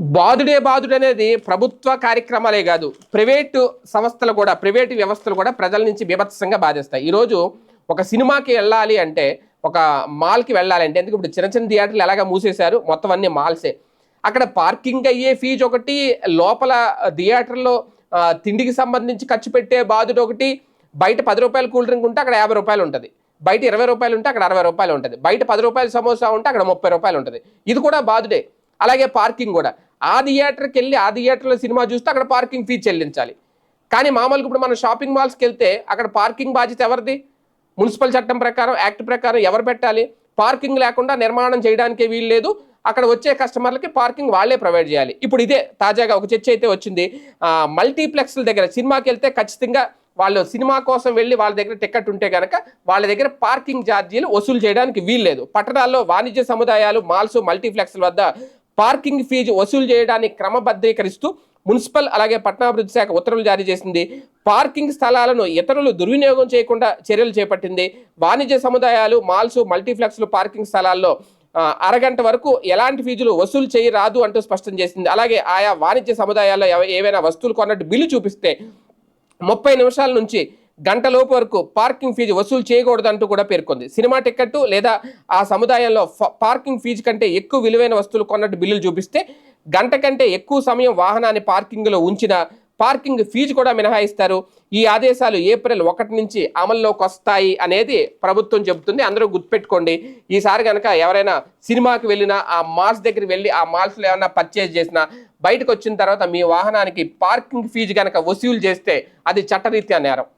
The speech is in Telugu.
బాదుడే బాధుడు అనేది ప్రభుత్వ కార్యక్రమాలే కాదు ప్రైవేటు సంస్థలు కూడా ప్రైవేటు వ్యవస్థలు కూడా ప్రజల నుంచి బీభత్సంగా బాధిస్తాయి. ఈరోజు ఒక సినిమాకి వెళ్ళాలి అంటే ఒక మాల్కి వెళ్ళాలి అంటే ఎందుకు ఇప్పుడు చిన్న చిన్న థియేటర్లు ఎలాగా మూసేశారు? మొత్తం అన్ని మాల్సే. అక్కడ పార్కింగ్ అయ్యే ఫీజు ఒకటి లోపల థియేటర్లో తిండికి సంబంధించి ఖర్చు పెట్టే బాధుడు ఒకటి బయట పది రూపాయలు కూల్ డ్రింక్ ఉంటే అక్కడ యాభై రూపాయలు ఉంటుంది. బయట ఇరవై రూపాయలు ఉంటే అక్కడ అరవై రూపాయలు ఉంటుంది. బయట పది రూపాయల సమోసా ఉంటే అక్కడ ముప్పై రూపాయలు ఉంటుంది. ఇది కూడా బాధుడే. అలాగే పార్కింగ్ కూడా. ఆ థియేటర్కి వెళ్ళి ఆ థియేటర్లో సినిమా చూస్తే అక్కడ పార్కింగ్ ఫీజు చెల్లించాలి. కానీ మామూలుగా ఇప్పుడు మనం షాపింగ్ మాల్స్కి వెళ్తే అక్కడ పార్కింగ్ బాధ్యత ఎవరిది? మున్సిపల్ చట్టం ప్రకారం యాక్ట్ ప్రకారం ఎవరు పెట్టాలి? పార్కింగ్ లేకుండా నిర్మాణం చేయడానికే వీలు లేదు. అక్కడ వచ్చే కస్టమర్లకి పార్కింగ్ వాళ్ళే ప్రొవైడ్ చేయాలి. ఇప్పుడు ఇదే తాజాగా ఒక చర్చ అయితే వచ్చింది. మల్టీప్లెక్స్ల దగ్గర సినిమాకి వెళ్తే ఖచ్చితంగా వాళ్ళు సినిమా కోసం వెళ్ళి వాళ్ళ దగ్గర టికెట్ ఉంటే కనుక వాళ్ళ దగ్గర పార్కింగ్ ఛార్జీలు వసూలు చేయడానికి వీల్లేదు పట్టణాల్లో వాణిజ్య సముదాయాలు మాల్స్ మల్టీప్లెక్స్ల వద్ద పార్కింగ్ ఫీజు వసూలు చేయడానికి క్రమబద్ధీకరిస్తూ మున్సిపల్ అలాగే పట్టణాభివృద్ధి శాఖ ఉత్తర్వులు జారీ చేసింది. పార్కింగ్ స్థలాలను ఇతరులు దుర్వినియోగం చేయకుండా చర్యలు చేపట్టింది. వాణిజ్య సముదాయాలు మాల్స్ మల్టీప్లెక్స్లు పార్కింగ్ స్థలాల్లో అరగంట వరకు ఎలాంటి ఫీజులు వసూలు చేయరాదు అంటూ స్పష్టం చేసింది. అలాగే ఆయా వాణిజ్య సముదాయాల్లో ఏవైనా వస్తువులు కొన్నట్టు బిల్లు చూపిస్తే ముప్పై నిమిషాల నుంచి గంటలోపు వరకు పార్కింగ్ ఫీజు వసూలు చేయకూడదంటూ కూడా పేర్కొంది. సినిమా టికెట్ లేదా ఆ సముదాయంలో పార్కింగ్ ఫీజు కంటే ఎక్కువ విలువైన వస్తువులు కొన్నట్టు బిల్లులు చూపిస్తే గంట కంటే ఎక్కువ సమయం వాహనాన్ని పార్కింగ్లో ఉంచిన పార్కింగ్ ఫీజు కూడా మినహాయిస్తారు. ఈ ఆదేశాలు ఏప్రిల్ ఒకటి నుంచి అమల్లోకి వస్తాయి అనేది ప్రభుత్వం చెబుతుంది. అందరూ గుర్తుపెట్టుకోండి. ఈసారి కనుక ఎవరైనా సినిమాకి వెళ్ళినా ఆ మాల్స్ దగ్గరికి వెళ్ళి ఆ మాల్స్లో ఏమైనా పర్చేజ్ చేసినా బయటకు వచ్చిన తర్వాత మీ వాహనానికి పార్కింగ్ ఫీజు కనుక వసూలు చేస్తే అది చట్టరీత్యా నేరం.